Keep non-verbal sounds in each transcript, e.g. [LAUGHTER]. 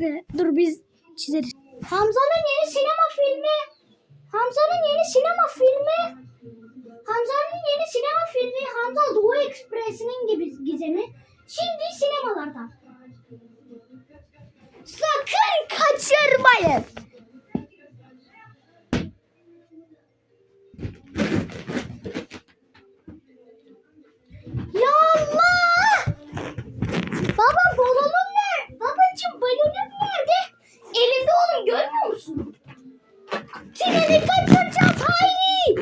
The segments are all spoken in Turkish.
Ee, Dur biz çizeriz. Hamza'nın yeni sinema filmi. Hamza'nın yeni sinema filmi. Hamza'nın yeni sinema filmi Hamza Doğu Ekspresi'nin gibi gizemi. Şimdi sinemalarda. Sakın kaçırmayın. Ya Allah! Baba balonum nerede? Babacığım balonum nerede? Elinde oğlum görmüyor musun? Treni kaçıracağız Hayri!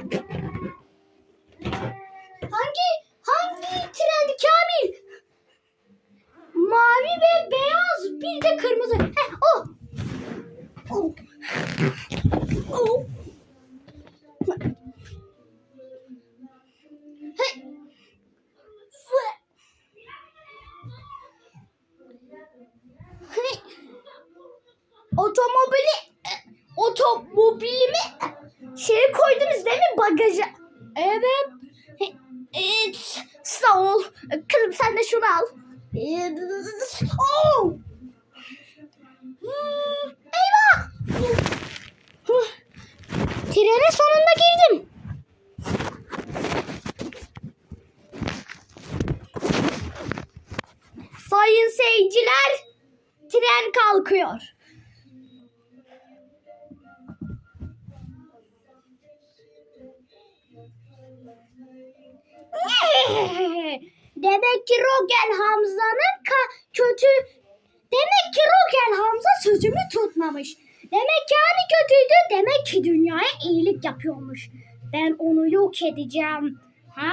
Hangi hangi trendi Kamil? Mavi ve beyaz bir de kırmızı. Heh o. O. O. Hey. Fı- Hani otomobili e, otomobilimi şeye koydunuz değil mi bagaja? Evet. Evet. Sağ ol. Kızım sen de şunu al. Ee, Oh! Eyvah! Trene sonunda girdim. Sayın seyirciler, tren kalkıyor. [LAUGHS] Demek ki Rogel Hamza'nın kötü... Demek ki Rogel Hamza sözümü tutmamış. Demek ki hani kötüydü, demek ki dünyaya iyilik yapıyormuş. Ben onu yok edeceğim. Ha,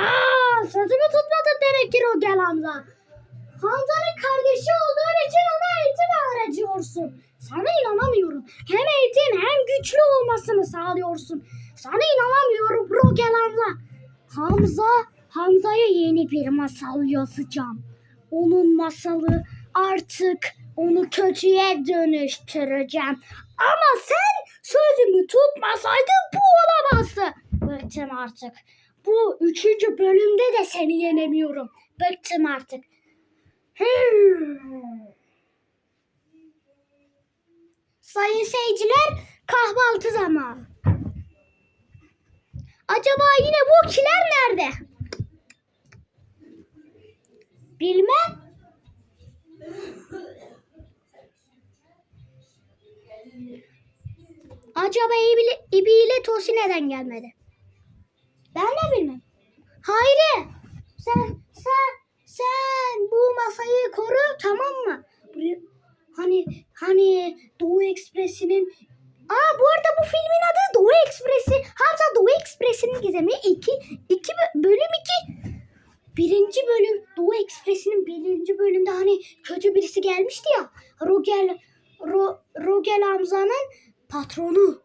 sözümü tutmadın demek ki Rogel Hamza. Hamza'nın kardeşi olduğun için ona eğitim öğretiyorsun. Sana inanamıyorum. Hem eğitim hem güçlü olmasını sağlıyorsun. Sana inanamıyorum Rogel Hamza. Hamza, Hamza'ya yeni bir masal yazacağım. Onun masalı artık onu kötüye dönüştüreceğim. Ama sen sözümü tutmasaydın bu olamazdı. Bıktım artık. Bu üçüncü bölümde de seni yenemiyorum. Bıktım artık. Hmm. Sayın seyirciler kahvaltı zamanı. Acaba yine bu kiler nerede? Bilmem. Acaba İbi İbi ile Tosi neden gelmedi? Ben de bilmem. Hayri. Sen sen sen bu masayı koru tamam mı? Hani hani Doğu Ekspresi'nin Aa bu arada bu filmin adı Doğu Ekspresi. Hatta Doğu Ekspresi'nin gizemi 2 2 bölüm 2. Birinci bölüm Doğu Ekspresi'nin birinci bölümde hani kötü birisi gelmişti ya. Rogel Ro, Rogel Hamza'nın patronu.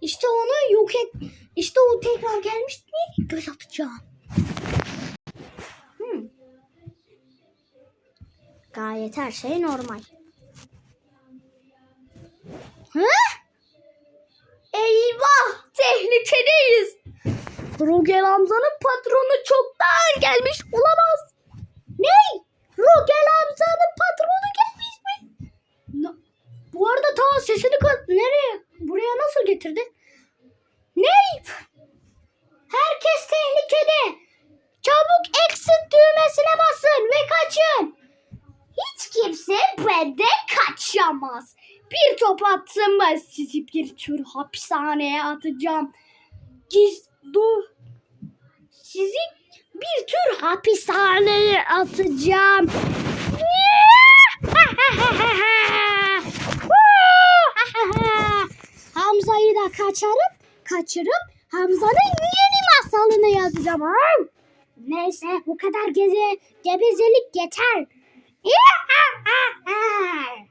İşte onu yok et. İşte o tekrar gelmişti. Göz atacağım. Hmm. Gayet her şey normal. Hı? Eyvah! Tehlikedeyiz. Rogel Hamza'nın patronu çoktan gelmiş olamaz. Ne? Rogel Hamza'nın patronu gelmiş mi? Na- Bu arada ta sesini. Nereye? Buraya nasıl getirdi? Ne? Herkes tehlikede. Çabuk exit düğmesine basın ve kaçın. Hiç kimse benden kaçamaz. Bir top attım mı sizi bir tür hapishaneye atacağım. Giz dur. Sizi bir tür hapishaneye atacağım. [LAUGHS] Hamza'yı da kaçarıp kaçırıp Hamza'nın yeni masalını yazacağım. Neyse bu kadar geze, gevezelik yeter. [LAUGHS]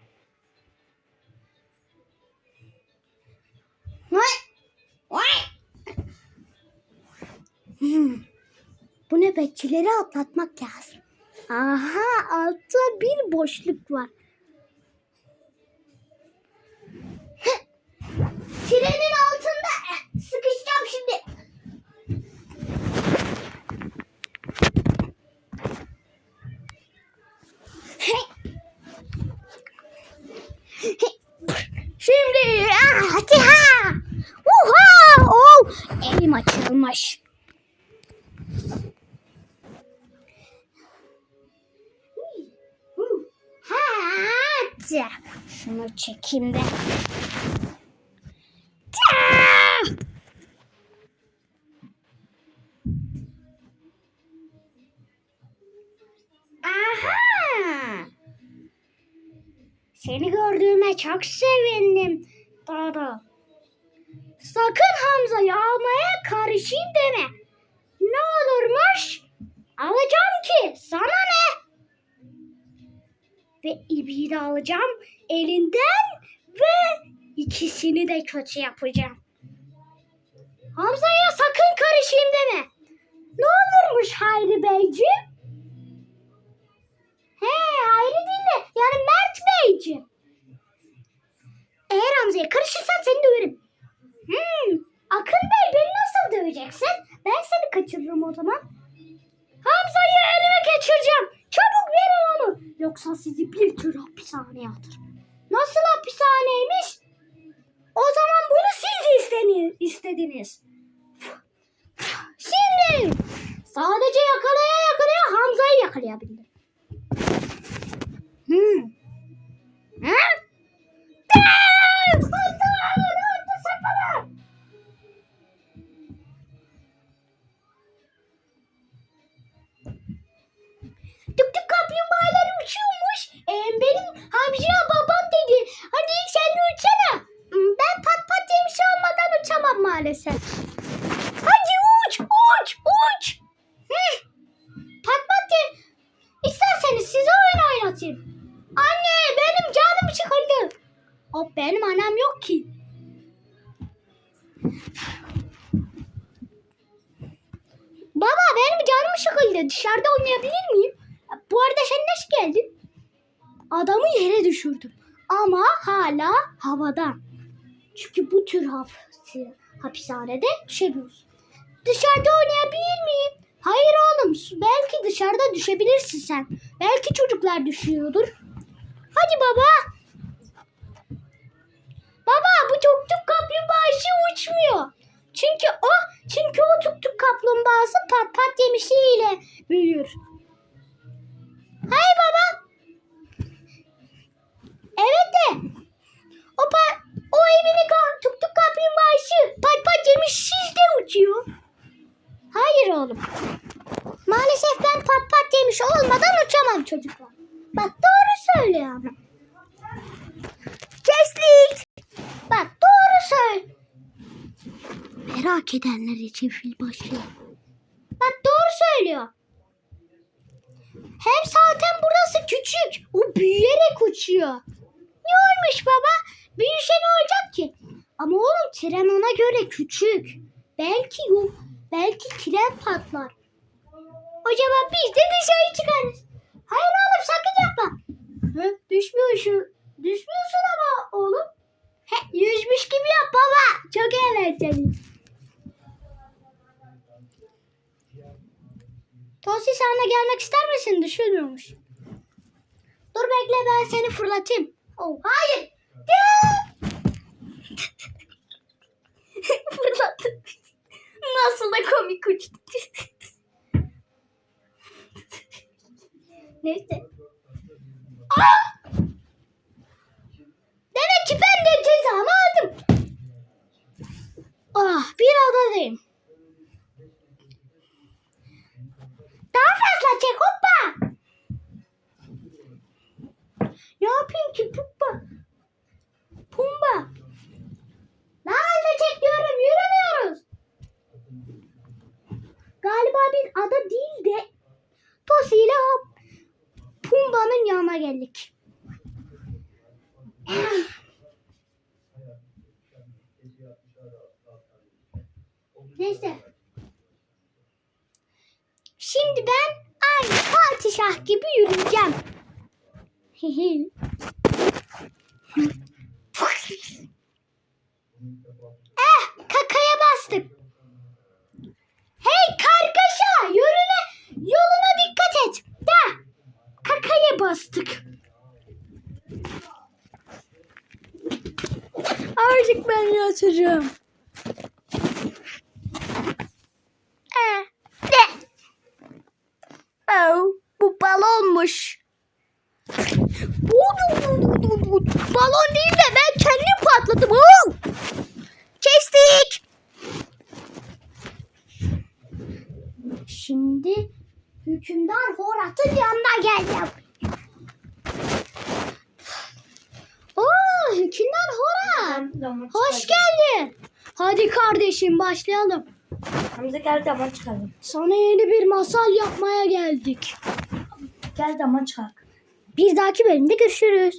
nöbetçileri atlatmak lazım. Aha altta bir boşluk var. Trenin altında e, sıkışacağım şimdi. Şimdi ah, tiha. Uha! Oh, elim açılmış. Hadi. Şunu çekeyim de. Aha! Seni gördüğüme çok sevindim. Dada. Sakın Hamza'yı almaya karışayım deme. Ne olurmuş? Alacağım ki. Sana ne? Ve İbi'yi de alacağım elinden ve ikisini de kötü yapacağım. Hamza'ya sakın karışayım deme. Ne olurmuş Hayri Beyciğim? He Hayri değil de yani Mert Beyciğim. Eğer Hamza'ya karışırsan seni döverim. Hmm, Akın Bey beni nasıl döveceksin? Ben seni kaçırırım o zaman. Hamza'yı elime geçireceğim. Çabuk verin onu. Yoksa sizi bir tür hapishaneye atırım. Nasıl hapishaneymiş? O zaman bunu siz istediniz. Şimdi sadece yakalaya yakalaya Hamza'yı yakalayabildim. Hmm. Ha? Oynatayım. Anne benim canım sıkıldı. O benim annem yok ki. Baba benim canım sıkıldı. Dışarıda oynayabilir miyim? Bu arada sen nasıl geldin? Adamı yere düşürdüm. Ama hala havada. Çünkü bu tür hapsi- hapishanede düşemiyoruz. Dışarıda oynayabilir miyim? Hayır oğlum. Belki dışarıda düşebilirsin sen. Belki çocuklar düşüyordur. Hadi baba. Baba bu tuk tuk kaplumbağası uçmuyor. Çünkü o çünkü o tuk tuk kaplumbağası pat pat yemişiyle büyür. Hayır baba. Evet de o pa, o evini tuk tuk kaplumbağası pat pat yemişsiz de uçuyor. Hayır oğlum. Maalesef ben pat pat yemiş olmadan uçamam çocuklar. Bak doğru söylüyor ama. Kestik. Bak doğru söyle. Merak edenler için fil başı. Bak doğru söylüyor. Hem zaten burası küçük. O büyüyerek uçuyor. Ne olmuş baba? Büyüse ne olacak ki? Ama oğlum tren ona göre küçük. Belki yok. Belki tren patlar. Zaman biz de dışarı çıkarız. Hayır oğlum sakın yapma. Hı? Düşmüyorsun. Düşmüyorsun ama oğlum. He, yüzmüş gibi yap baba. Çok eğlenceli. Tosi sana gelmek ister misin? Düşürmüyormuş. Dur bekle ben seni fırlatayım. Oh, hayır. [LAUGHS] Ya! Nasıl da komik uçtu. Neyse. Aa! Demek ki ben de cezamı aldım. Ah bir adadayım. Daha fazla çek hoppa. Ne yapayım ki pumba? Bir ada değil de Tosi ile Pumba'nın yanına geldik. Neyse. Şimdi ben aynı padişah gibi yürüyeceğim. Hihi. Kapıyı açacağım. Oh, bu balonmuş. Balon değil de ben kendim patladım. Kestik. Şimdi hükümdar Horat'ın yanına geldim. Hoş geldin. Hadi kardeşim başlayalım. Hamza gel daman çıkalım. Sana yeni bir masal yapmaya geldik. Gel daman çıkalım. Bir dahaki bölümde görüşürüz.